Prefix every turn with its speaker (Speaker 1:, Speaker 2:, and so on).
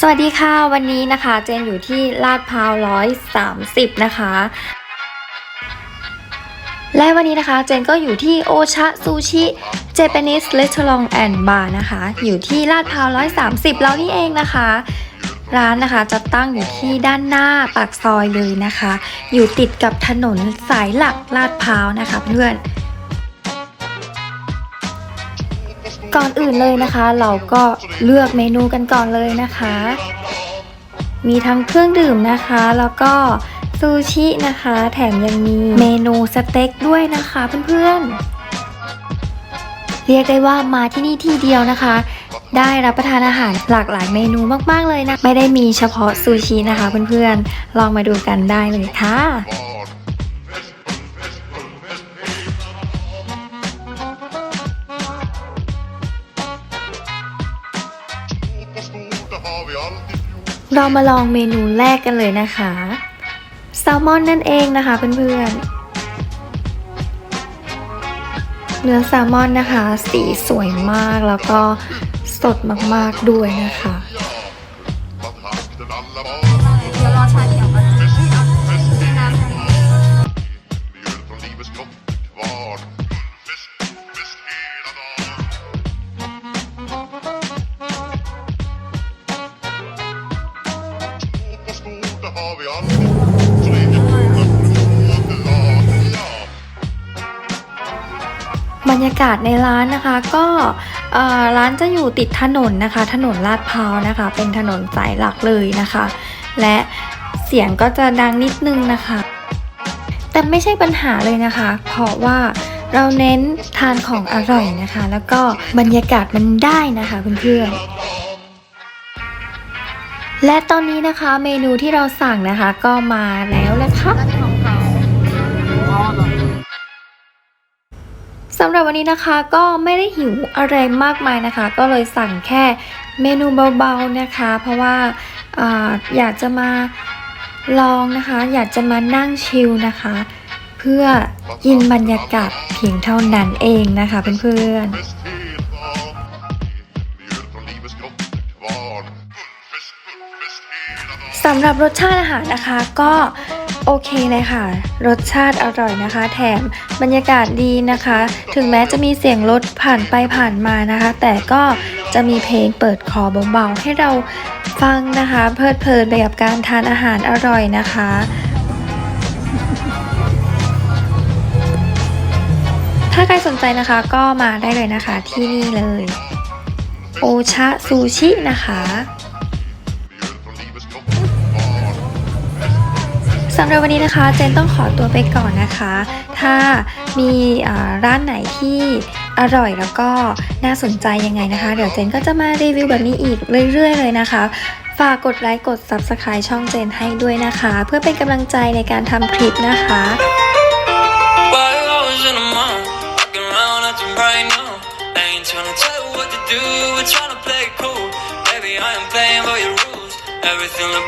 Speaker 1: สวัสดีค่ะ วันนี้นะคะ เจนอยู่ที่ลาดพร้าวร้อยสามสิบนะคะ และวันนี้นะคะ เจนก็อยู่ที่โอชะซูชิเจแปนิสเลส a อ r แอนด์บาร์นะคะ อยู่ที่ลาดพร้าวร้อยสามสิบแล้วนี่เองนะคะ ร้านนะคะจะตั้งอยู่ที่ด้านหน้าปากซอยเลยนะคะ อยู่ติดกับถนนสายหลักลาดพร้าวนะคะเพื่อน ก่อนอื่นเลยนะคะ เราก็เลือกเมนูกันก่อนเลยนะคะ มีทั้งเครื่องดื่มนะคะ แล้วก็ซูชินะคะ แถมยังมีเมนูสเต็กด้วยนะคะเพื่อนๆ เรียกได้ว่ามาที่นี่ที่เดียวนะคะ ได้รับประทานอาหารหลากหลายเมนูมากๆเลยนะ ไม่ได้มีเฉพาะซูชินะคะเพื่อนๆ ลองมาดูกันได้เลยค่ะ เรามาลองเมนูแรกกันเลยนะคะแซลมอนนั่นเองนะคะเพื่อนๆ เนื้อแซลมอนนะคะ สีสวยมากแล้วก็สดมากๆด้วยนะคะ บรรยากาศในร้านนะคะก็ร้านจะอยู่ติดถนนนะคะ ถนนลาดพร้าวนะคะ เป็นถนนสายหลักเลยนะคะ และเสียงก็จะดังนิดนึงนะคะ แต่ไม่ใช่ปัญหาเลยนะคะ เพราะว่าเราเน้นทานของอร่อยนะคะ แล้วก็บรรยากาศมันได้นะคะเพื่อนๆ และตอนนี้นะคะเมนูที่เราสั่งนะคะก็มาแล้วนะคะ
Speaker 2: แล้วมีของเขาอ๋อเหรอ
Speaker 1: สำหรับวันนี้นะคะก็ไม่ได้หิวอะไรมากมายนะคะ ก็เลยสั่งแค่เมนูเบาๆนะคะ เพราะว่าอาอยากจะมาลองนะคะ อยากจะมานั่งชิลนะคะ เพื่อกินบรรยากาศเพียงเท่านั้นเองนะคะเพื่อนๆ สำหรับรสชาติอาหารนะคะก็โอเคเลยค่ะ รสชาติอร่อยนะคะ แถมบรรยากาศดีนะคะ ถึงแม้จะมีเสียงรถผ่านไปผ่านมานะคะ แต่ก็จะมีเพลงเปิดคอเบาๆให้เราฟังนะคะ เพลิดเพลินไปกับการทานอาหารอร่อยนะคะถ้าใครสนใจนะคะก็มาได้เลยนะคะที่นี่เลย โอชะซูชินะคะ สำหรับวันนี้นะคะเจนต้องขอตัวไปก่อนนะคะ ถ้ามีร้านไหนที่อร่อยแล้วก็น่าสนใจยังไงนะคะ เดี๋ยวเจนก็จะมารีวิวแบบนี้อีกเรื่อยๆ เลยนะคะ ฝากกดไลค์กด Subscribe ช่องเจนให้ด้วยนะคะ เพื่อเป็นกำลังใจในการทำคลิปนะคะ
Speaker 3: Everything